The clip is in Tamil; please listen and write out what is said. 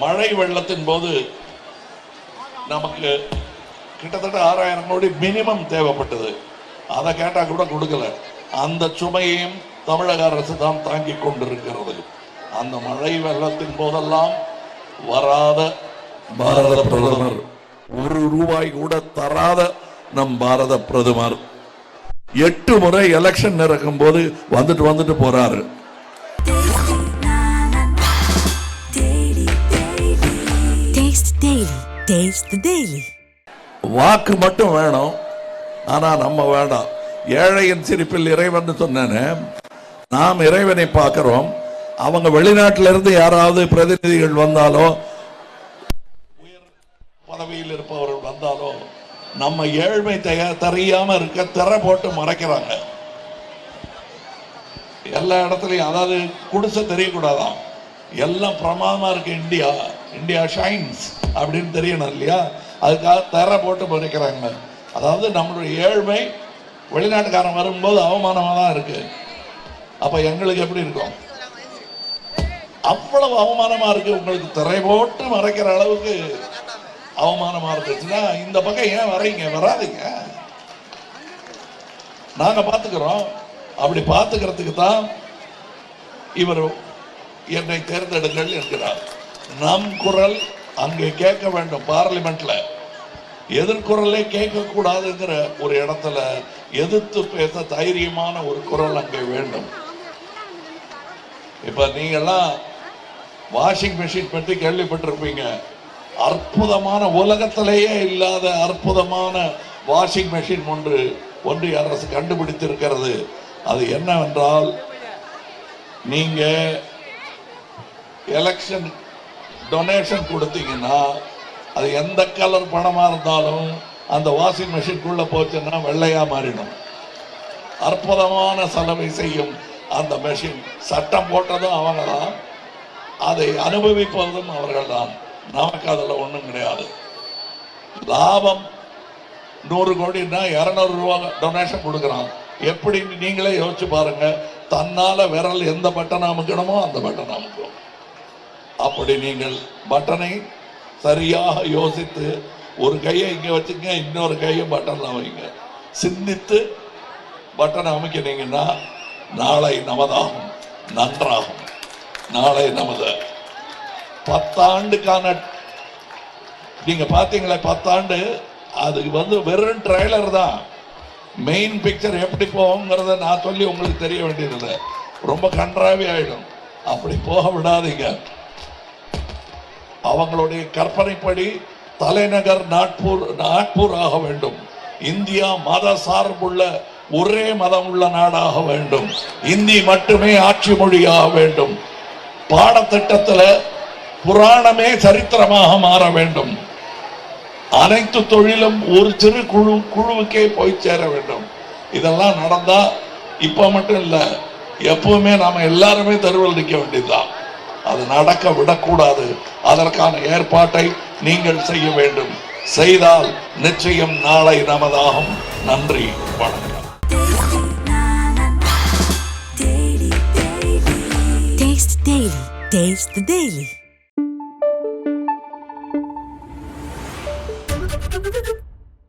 மழை வெள்ளத்தின் போது நமக்கு கிட்டத்தட்ட ஆறாயிரம் கோடி மினிமம் தேவைப்பட்டது. அதை கேட்டால் கூட கொடுக்கல. அந்த சுமையையும் தமிழக அரசு தான் தாங்கி கொண்டிருக்கிறது. அந்த மழை வெள்ளத்தின் போதெல்லாம் வராத பாரத பிரதமர் ஒரு ரூபாய் கூட தராத நம் பாரத பிரதமர். எட்டு முறை எலெக்ஷன் நடக்கும் போது வந்துட்டு வந்துட்டு போறாரு. டேஸ்ட் Taste வாக்கு மட்டும் வேணும். ஆனால் நம்ம வேண்டாம். ஏழையின் சிரிப்பில் இறைவன் சொன்னேனே நாம் இறைவனை பார்க்கிறோம். அவங்க வெளிநாட்டிலிருந்து யாராவது பிரதிநிதிகள் வந்தாலோ உயர் பதவியில் இருப்பவர்கள் வந்தாலோ நம்ம ஏழ்மை தெரியாம இருக்க திரை போட்டு மறைக்கிறாங்க. எல்லா இடத்துலையும் அதாவது குடிசை தெரியக்கூடாதான் எல்லாம் பிரமாதமா இருக்கு இந்தியா. இந்தியா ஷைன்ஸ் அப்படின்னு தெரியணும் இல்லையா? அதுக்காக தர போட்டு மறைக்கிறாங்க அதாவது நம்மளுடைய ஏழ்மை வெளிநாட்டுக்காரன் வரும்போது அவமானமா தான் இருக்கு. அப்போ எங்களுக்கு எப்படி இருக்கும்? அவ்வளவு அவமானமா இருக்கு. உங்களுக்கு திரை போட்டு மறைக்கிற அளவுக்கு அவமானமா இருந்துச்சுன்னா இந்த பக்கம் ஏன் வரீங்க வராதிங்க. நாங்கள் பார்த்துக்கிறோம் அப்படி பார்த்துக்கிறதுக்கு தான் இவர் என்னை தேர்ந்தெடுங்கள் என்கிறார். நம் குரல் அங்கே கேட்க வேண்டும் பார்லிமெண்ட்ல. எதிர்குரலே கேட்க கூடாதுங்கிற ஒரு இடத்துல எதிர்த்து பேச தைரியமான ஒரு குரல் அங்கே வேண்டும். இப்ப நீங்கெல்லாம் வாஷிங் மிஷின் பற்றி கேள்விப்பட்டிருப்பீங்க. அற்புதமான உலகத்திலேயே இல்லாத அற்புதமான வாஷிங் மிஷின் ஒன்று ஒன்றிய அரசு கண்டுபிடித்திருக்கிறது. அது என்னவென்றால் நீங்க எலெக்ஷன் டொனேஷன் கொடுத்தீங்கன்னா அது எந்த கலர் பணமாக இருந்தாலும் அந்த வாஷிங் மிஷின்குள்ளே போச்சுன்னா வெள்ளையாக மாறிடும். அற்புதமான செலவை செய்யும் அந்த மெஷின் சட்டம் போட்டதும் அவங்க தான் அதை அனுபவிப்பதும் அவர்கள் தான் நமக்கு அதில் ஒன்றும் கிடையாது. லாபம் நூறு கோடின்னா இரநூறு ரூபா டொனேஷன் கொடுக்குறான். எப்படி நீங்களே யோசிச்சு பாருங்க. தன்னால் விரல் எந்த பட்டன் அமுக்கணுமோ அந்த பட்டன் அமுக்கும். அப்படி நீங்கள் பட்டனை சரியாக யோசித்து ஒரு கையை இங்கே வச்சுங்க இன்னொரு கையை பட்டனில் அமைங்க சிந்தித்து பட்டனை அமைக்கினீங்கன்னா நாளை நமதாகும் நன்றாகும். நாளை நமது பத்தாண்டுக்கான நீங்க பார்த்தீங்களே பத்தாண்டு அதுக்கு வந்து வெறும் ட்ரைலர் தான். மெயின் பிக்சர் எப்படி போகுங்கிறத நான் சொல்லி உங்களுக்கு தெரிய வேண்டியதில்லை ரொம்ப கன்றாவே ஆயிடும். அப்படி போக விடாதீங்க. அவங்களுடைய கற்பனைப்படி தலைநகர் நாட்பூர் நாட்பூர் ஆக வேண்டும். இந்தியா மத சார்புள்ள ஒரே மதம் உள்ள நாடாக வேண்டும். இந்தி மட்டுமே ஆட்சி மொழியாக வேண்டும். பாடத்திட்டத்தில் புராணமே சரித்திரமாக மாற வேண்டும். அனைத்து தொழிலும் ஒரு சிறு குழு குழுவுக்கே போய் சேர வேண்டும். இதெல்லாம் நடந்தா இப்ப மட்டும் இல்லை எப்பவுமே நாம எல்லாருமே தெருவில் நிற்க வேண்டியதுதான். அது நடக்க விடக்கூடாது அதற்கான ஏற்பாட்டை நீங்கள் செய்ய வேண்டும். செய்தால் நிச்சயம் நாளை நமதாகும். நன்றி வணக்கம். Taste the Daily.